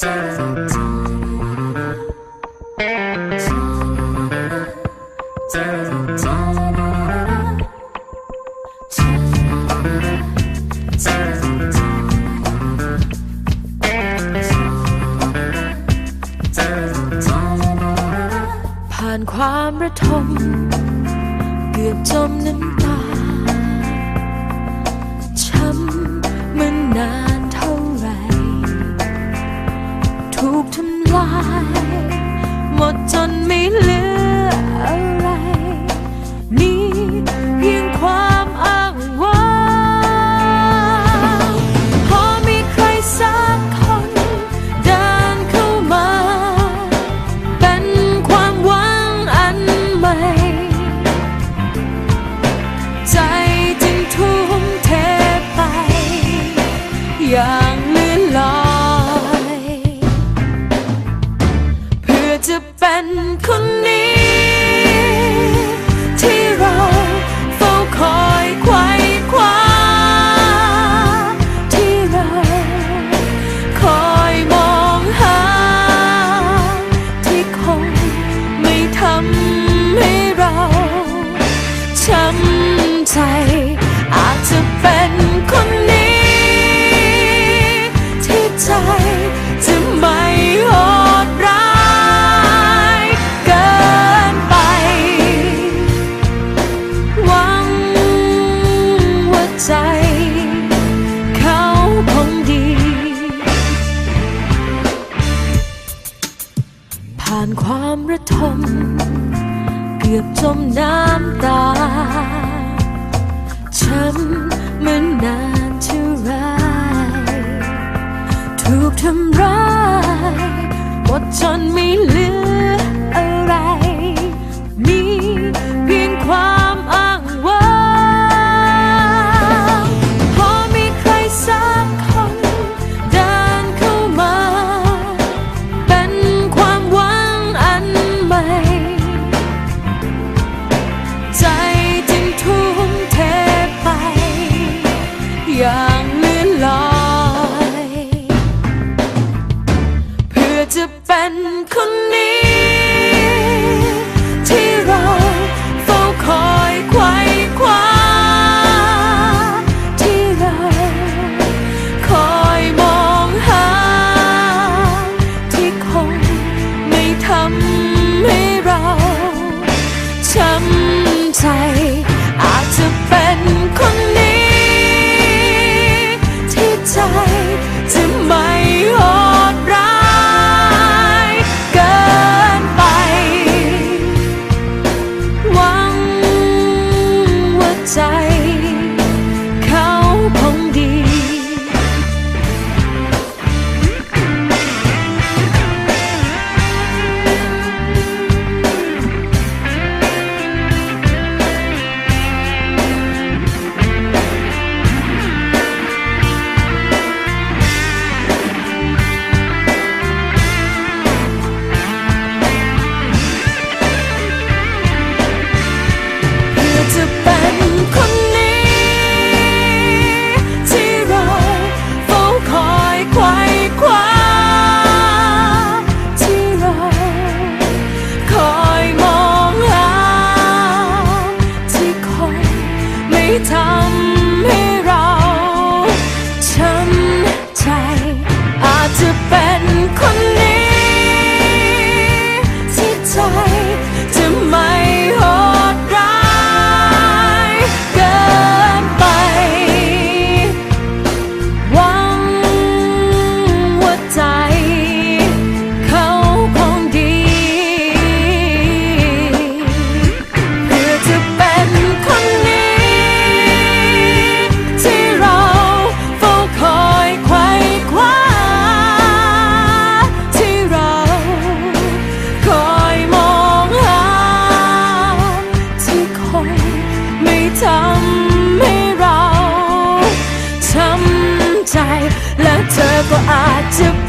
ผ่านความระทมเกือบจมน้ำตา một on ใจเขาคงดี ผ่านความระทม เกือบจมน้ำตาช้ำเมือนนานเท่าไรถูกทำร้ายหมดจนไม่ ทำให้ to